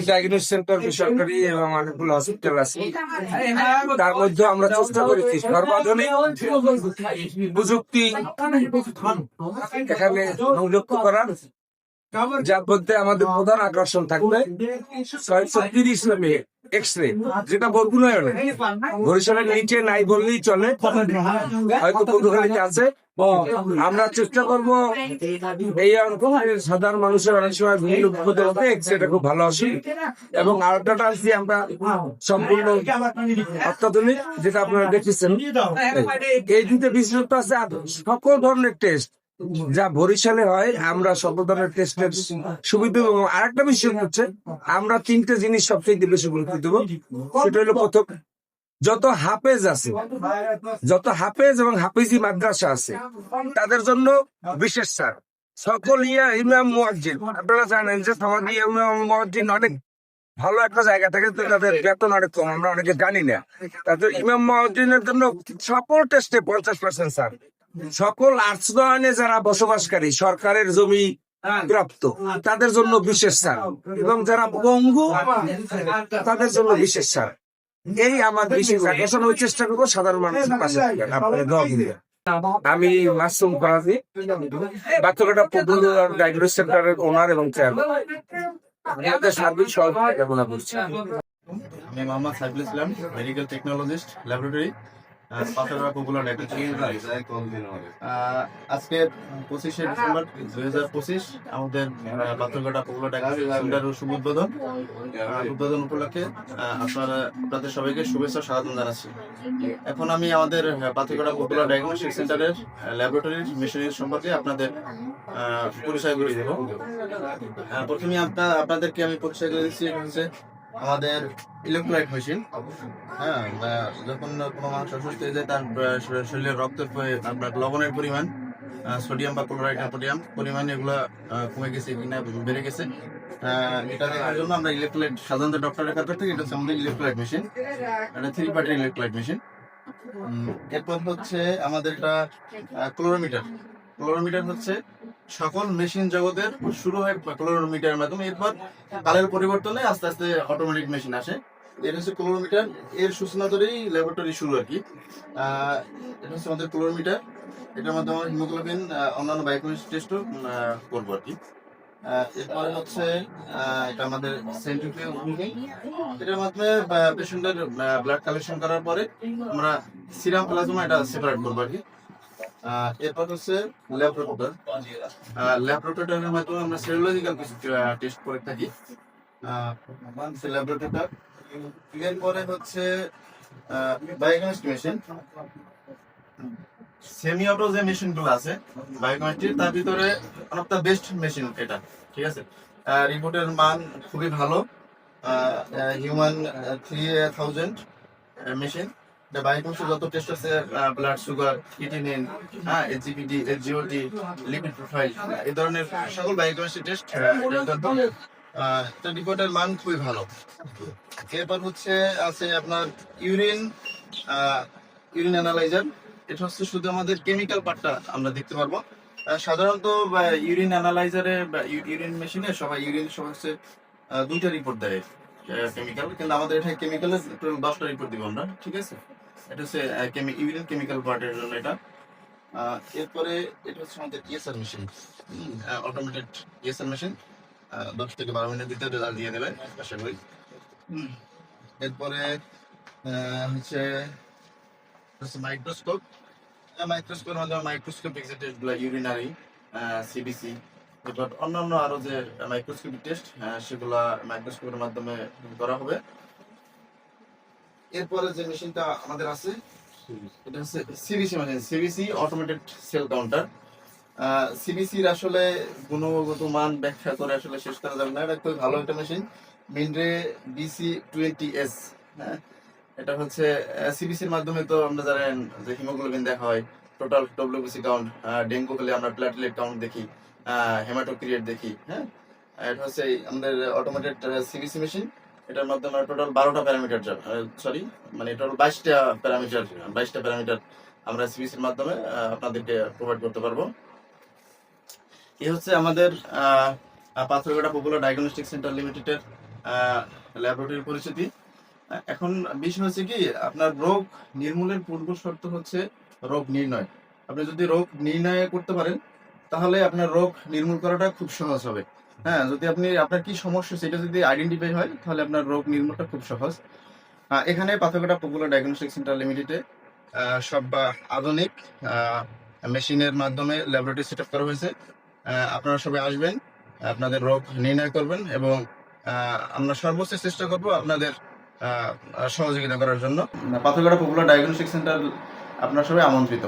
Diagnose centre বেসরকারি এবং অনেকগুলো হসপিটাল আছে তার মধ্যে আমরা চেষ্টা করেছি সর্বাধুনিক প্রযুক্তি এখানে সংযুক্ত করার যার মধ্যে আমাদের প্রধান আকর্ষণ থাকবে ছয়শো তিরিশ নামে এক্স রে যেটা বরগুনায় বরিশালের নিচে নাই বললেই চলে হয়তো আছে আমরা চেষ্টা করব এই অঞ্চলের সাধারণ মানুষের অনেক সময় বিভিন্ন বিপদে হতে রেটা খুব ভালো আসে এবং আল্ট্রাটাস দিয়ে আমরা সম্পূর্ণ অত্যাধুনিক যেটা আপনারা দেখেছেন এই দুটো বিশেষত্ব আছে সকল ধরনের টেস্ট যা বরিশালে হয়, আমরা সকল ধরনের টেস্টের সুবিধা এবং আরেকটা বিষয় হচ্ছে, আমরা তিনটে জিনিস সবচেয়ে বেশি গুরুত্ব দেবো। সেটা হলো প্রথম, যত হাফেজ আছে, যত হাফেজ এবং হাফেজি মাদ্রাসা আছে, তাদের জন্য বিশেষ স্যার, সকল ইয়া ইমাম মুয়াজ্জিন। আপনারা জানেন যে সমাজী ইমাম মুয়াজ্জিন অনেক ভালো একটা জায়গা থেকে, তো তাদের বেতন অনেক কম, আমরা অনেকে জানি না। তাদের ইমাম মুয়াজ্জিনের জন্য সকল টেস্টে পঞ্চাশ পার্সেন্ট স্যার। সকল আর্টসবানে যারা বসবাসকারী সরকারের জমি প্রাপ্ত তাদের জন্য বিশেষ ছাড় এবং যারা পঙ্গু তাদের জন্য বিশেষ ছাড় এই আমার বিশেষ আকর্ষণ ওই চেষ্টা করব সাধারণ মানুষের পাশে। আমি মাসুম ফরাজি বাচ্চাটা পপুলার ডায়াগনোস সেন্টারের ওনার এবং চেয়ারম্যান আমি Mohammad Saiful Islam medical technologist laboratory আজকে পঁচিশে ডিসেম্বর দুই হাজার পঁচিশ আমাদের পাথরঘাটা পপুলার সেন্টারের শুভ উদ্বোধন উদ্বোধন উপলক্ষে আপনারা আপনাদের সবাইকে শুভেচ্ছা স্বাগত জানাচ্ছি। এখন আমি আমাদের পাথরঘাটা পপুলার ডায়াগনস্টিক সেন্টারের ল্যাবরেটরির মেশিনারি সম্পর্কে আপনাদের পরিচয় করে দেব। আহ, প্রথমে আপনার আপনাদেরকে আমি পরিচয় করে দিচ্ছি হচ্ছে আমাদের ইলেকট্রোলাইট মেশিন হ্যাঁ যখন কোনো মানুষ অসুস্থ হয়ে যায়, তার শরীরের রক্তের আপনার লবণের পরিমাণ সোডিয়াম বা ক্লোরাইড পরিমাণ পরিমাণ এগুলো কমে গেছে কিনা, বেড়ে গেছে। এটা দেখার জন্য আমরা ইলেকট্রোলাইট সাধারণত ডক্টরের কাছ থেকে এটা হচ্ছে আমাদের ইলেকট্রোলাইট মেশিন এটা থ্রি পার্টির ইলেকট্রোলাইট মেশিন এরপর হচ্ছে আমাদের এটা ক্লোরোমিটার ক্লোরোমিটার হচ্ছে সকল মেশিন জগতের শুরু হয় ক্লোরোমিটারের মাধ্যমে, এরপর কালের পরিবর্তনে আস্তে আস্তে অটোমেটিক মেশিন আসে। এটা হচ্ছে ক্লোরোমিটার, এর সূচনা ধরেই ল্যাবরেটরি শুরু আর কি। এটা হচ্ছে আমাদের ক্লোরোমিটার, এটার মাধ্যমে হিমোগ্লোবিন অন্যান্য বায়োকেমিস্ট টেস্টও করব আর কি। এরপরে হচ্ছে এটা আমাদের সেন্ট্রিফিউজ এটার মাধ্যমে পেশেন্টের ব্লাড কালেকশন করার পরে আমরা সিরাম প্লাজমা এটা সেপারেট করব আর কি। এরপর হচ্ছে ল্যাব ল্যাব মাধ্যমে আমরা টেস্ট করে থাকি। এরপরে হচ্ছে মেশিন সেমি অটো যে আছে। তার ভিতরে ওয়ান অফ বেস্ট মেশিন এটা, ঠিক আছে? রিপোর্টের মান খুবই ভালো। হিউম্যান থ্রি থাউজেন্ড মেশিন যত টেস্ট আছে ব্লাড সুগার হ্যাঁ এইচজিওটি লিপিড প্রোফাইল এই ধরনের সকল টেস্ট এটা রিপোর্টের মান খুবই ভালো। এরপর হচ্ছে আছে আপনার ইউরিন ইউরিন অ্যানালাইজার এটা হচ্ছে শুধু আমাদের কেমিক্যাল পার্টটা আমরা দেখতে পারব। সাধারণত ইউরিন অ্যানালাইজারে ইউরিন মেশিনে সবাই ইউরিন সবাই হচ্ছে দুইটা রিপোর্ট দেয় কেমিক্যাল কিন্তু আমাদের এটা কেমিক্যালে দশটা রিপোর্ট দিব আমরা, ঠিক আছে? এটা হচ্ছে কেমিক্যাল পার্টের জন্য এটা। এরপরে এটা হচ্ছে আমাদের ESR machine automated ESR machine দশ থেকে বারো মিনিট ভিতরে রেজাল্ট দিয়ে দেবে আশা করি। এরপরে হচ্ছে মাইক্রোস্কোপ মাইক্রোস্কোপ মধ্যে মাইক্রোস্কোপিক যে ইউরিনারি সিবিসি অন্যান্য আরও যে মাইক্রোস্কোপিক টেস্ট সেগুলা মাইক্রোস্কোপের মাধ্যমে করা হবে। এরপরে যে মেশিনটা আমাদের আছে এটা হচ্ছে CBC machine CBC automated cell counter সিবিসির আসলে গুণগত মান ব্যাখ্যা করে আসলে শেষ করা যাবে না এটা খুবই ভালো একটা machine Mindray BC twenty S হ্যাঁ? এটা হচ্ছে সিবিসির মাধ্যমে তো আমরা জানেন যে হিমোগ্লোবিন দেখা হয় টোটাল ডব্লিউবিসি কাউন্ট ডেঙ্গু হলে আমরা প্ল্যাটলেট কাউন্ট দেখি হেমাটোক্রিয়েট দেখি হ্যাঁ? এটা হচ্ছে আমাদের অটোমেটেড সিবিসি মেশিন এটার মাধ্যমে টোটাল বারোটা প্যারামিটার সরি মানে টোটাল বাইশটা প্যারামিটার বাইশটা প্যারামিটার আমরা সিবিসির মাধ্যমে আপনাদেরকে প্রোভাইড করতে পারব। এ হচ্ছে আমাদের পাথরঘাটা পপুলার ডায়াগনস্টিক সেন্টার লিমিটেডের ল্যাবরেটরির পরিচিতি। এখন বিষয় হচ্ছে কি, আপনার রোগ নির্মূলের পূর্ব শর্ত হচ্ছে রোগ নির্ণয়। আপনি যদি রোগ নির্ণয় করতে পারেন, তাহলে আপনার রোগ নির্মূল করাটা খুব সহজ হবে। হ্যাঁ যদি আপনি, আপনার কি সমস্যা সেটা যদি আইডেন্টিফাই হয়, তাহলে আপনার রোগ নির্মূলটা খুব সহজ। এখানে পাথরঘাটা পপুলার ডায়াগনস্টিক সেন্টার লিমিটেডে সব আধুনিক মেশিনের মাধ্যমে ল্যাবরেটরি সেট করা হয়েছে। আপনারা সবাই আসবেন, আপনাদের রোগ নির্ণয় করবেন এবং আমরা সর্বোচ্চ চেষ্টা করব আপনাদের সহযোগিতা করার জন্য। পাথরঘাটা পপুলার ডায়াগনস্টিক সেন্টার আপনারা সবাই আমন্ত্রিত।